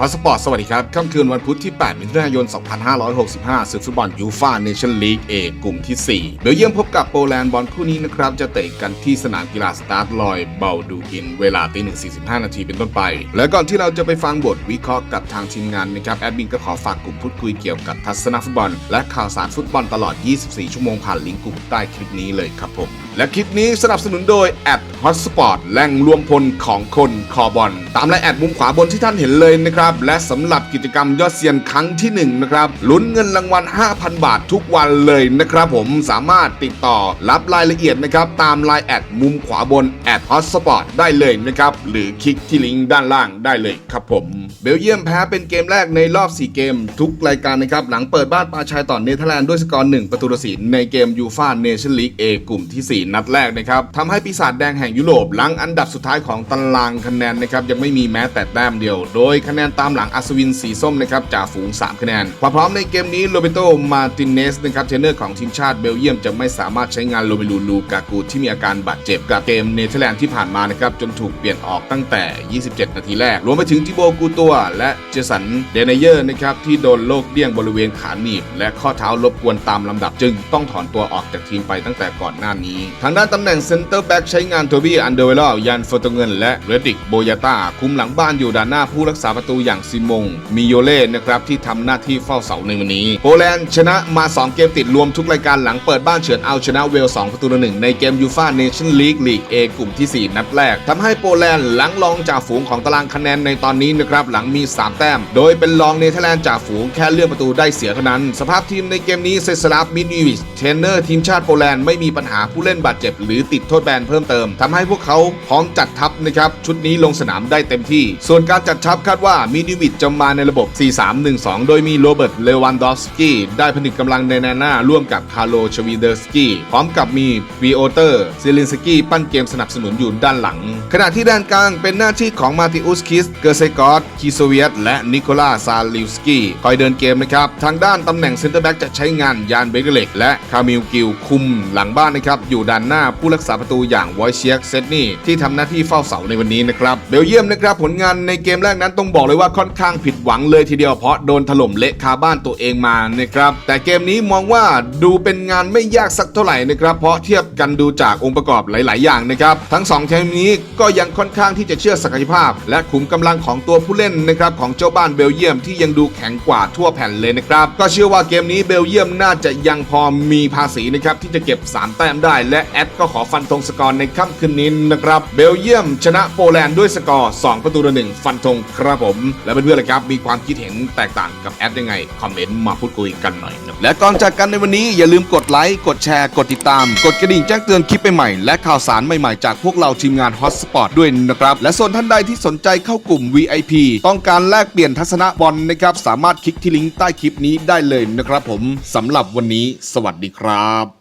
พาสปอร์ตสวัสดีครับ ค่ำคืนวันพุธที่ 8 มิถุนายน 2565ศึกฟุตบอลยูฟ่าเนชั่นลีกเอกลุ่มที่ 4 เบลเยียมพบกับโปแลนด์บอลคู่นี้นะครับ จะเตะกันที่สนามกีฬาสตาร์ทลอยเบาดูอิน เวลาตีหนึ่งนาทีเป็นต้นไป และก่อนที่เราจะไปฟังบทวิเคราะห์กับทางทีมงานนะครับ แอดมินก็ขอฝากกลุ่มพูดคุยเกี่ยวกับทัศนฟุตบอล และข่าวสารฟุตบอลตลอด 24 ชั่วโมงผ่านลิงก์กลุ่มใต้คลิปนี้เลยครับผมและคลิปนี้สนับสนุนโดยแอดฮอตสปอร์ตแหล่งรวมพลของคนคอบอลตามไลน์แอดมุมขวาบนที่ท่านเห็นเลยนะครับ และสำหรับกิจกรรมยอดเซียนครั้งที่ 1 นะครับลุ้นเงินรางวัล 5,000 บาททุกวันเลยนะครับผมสามารถติดต่อรับรายละเอียดนะครับ ตามไลน์แอดมุมขวาบนแอดฮอตสปอร์ตได้เลยนะครับ หรือคลิกที่ลิงก์ด้านล่างได้เลยครับผม เบลเยียมแพ้เป็นเกมแรกในรอบ 4 เกม ทุกรายการนะครับหลังเปิดบ้านปาชายต่อเนเธอร์แลนด์ด้วยสกอร์1ประตูต่อศูนย์ในเกมยูฟาเนชั่นลีกเอกลุ่มที่ 4 นัดแรกนะครับทำให้ปีศาจแดงแห่งยุโรปหลังอันดับสุดท้ายของตารางคะแนนนะครับยังไม่มีแม้แต่แต้มเดียว โดยคะแนนตามหลังอัศวินสีส้มนะครับจ่าฝูง 3 คะแนนความพร้อมในเกมนี้โรเบโตมาตินเนสนะครับเทรนเนอร์ของทีมชาติเบลเยียมจะไม่สามารถใช้งานโรเมลูลูกากูที่มีอาการบาดเจ็บกับเกมเนเธอร์แลนด์ที่ผ่านมานะครับจนถูกเปลี่ยนออกตั้งแต่ 27 นาทีแรก รวมไปถึงจิโบกูตัว และเจสันเดนเยอร์นะครับที่โดนโลกเดี้ยงบริเวณขาหนีบ และข้อเท้ารบกวนตามลำดับจึง ต้องถอนตัวออกจากทีมไปตั้งแต่ก่อนหน้านี้ ทางด้านตำแหน่งเซนเตอร์แบ็กใช้งานโทบี้อันเดอร์เวลยันเฟอร์ตเงิน และเรดิกโบยาตาคุมหลังบ้านอยู่ด้านหน้าผู้รักษาประตูอย่างซิมง มิโยเล่นะครับที่ทำหน้าที่เฝ้าเสาในวันนี้ โปแลนด์ชนะมา 2 เกมติดรวมทุกรายการหลังเปิดบ้านเฉือนเอาชนะเวล2ประตูต่อหนึ่งในเกมยูฟาเนชั่นลีกลีกเอกลุ่มที่ 4 นัดแรกทำให้โปแลนด์หลังรองจากฝูงของตารางคะแนนในตอนนี้นะครับหลังมี 3 แต้ม โดยเป็นรองเนเธอร์แลนด์จากฝูงแค่เลื่อนประตูได้เสียเท่านั้น สภาพทีมในเกมนี้เซสลาฟมินวิชเทรนเนอร์ทีมชาติโปแลนด์ไม่มีปัญหาผู้เล่นบาดเจ็บ หรือติดโทษแบนเพิ่มเติมทำให้พวกเขาพร้อมจัดทัพนะครับชุดนี้ลงสนามได้เต็มที่ ส่วนการจัดทัพคาดว่ามินิวิชจะมาในระบบ 4-3-1-2 โดยมีโรเบิร์ต เลวันดอฟสกี้ได้ผนึกกำลังในแนวหน้าร่วมกับคาร์โลชวีเดอร์สกี้พร้อมกับมีวีโอเตอร์ซิลินสกี้ปั้นเกมสนับสนุนอยู่ด้านหลัง ขณะที่ด้านกลางเป็นหน้าที่ของมาติอุสคิสเกอร์เซกอสคีโซเวียตและนิโคลาซาลิวสกี้คอยเดินเกมนะครับทางด้านตำแหน่งเซนเตอร์แบ็กจะใช้งานยานเบเกเล็กและคามิลกิลคุมหลังบ้านนะครับอยู่ด้านหน้าผู้รักษาประตูอย่างไวเชียกเซตนี่ที่ทำหน้าที่เฝ้าเสาในวันนี้นะครับเบลเยียมนะครับผลงานในเกมแรกนั้นต้องบอกเลยว่าค่อนข้างผิดหวังเลยทีเดียวเพราะโดนถล่มเละคาบ้านตัวเองมานะครับแต่เกมนี้มองว่าดูเป็นงานไม่ยากสักเท่าไหร่นะครับเพราะเทียบกันดูจากองค์ประกอบหลาย ๆ อย่างนะครับทั้งสองทีมนี้ก็ยังค่อนข้างที่จะเชื่อศักยภาพ และขุมกำลังของตัวผู้เล่นนะครับของเจ้าบ้านเบลเยียมที่ยังดูแข็งกว่าทั่วแผ่นเลยนะครับก็เชื่อว่าเกมนี้เบลเยียมน่าจะยังพอมีภาษีนะครับที่จะเก็บ 3 แต้มได้ และแอดก็ขอฟันธงสกอร์ในค่ำคืนนี้นะครับเบลเยียมชนะโปแลนด์ด้วยสกอร์ 2 ประตูต่อหนึ่งฟันธงครับผม และเพื่อนๆล่ะครับมีความคิดเห็นแตกต่างกับแอดยังไง คอมเมนต์มาพูดคุยกันหน่อยนะและก่อนจากกันในวันนี้อย่าลืมกดไลค์กดแชร์กดติดตาม กดกระดิ่งแจ้งเตือนคลิปใหม่ๆและข่าวสารใหม่ๆจากพวกเราทีมงานฮอตสปอร์ตด้วยนะครับและส่วนท่านใดที่สนใจเข้ากลุ่ม VIP ต้องการแลกเปลี่ยนทัศนะบอลนะครับสามารถคลิกที่ลิงก์ใต้คลิปนี้ได้เลยนะครับผมสำหรับวันนี้ สวัสดีครับ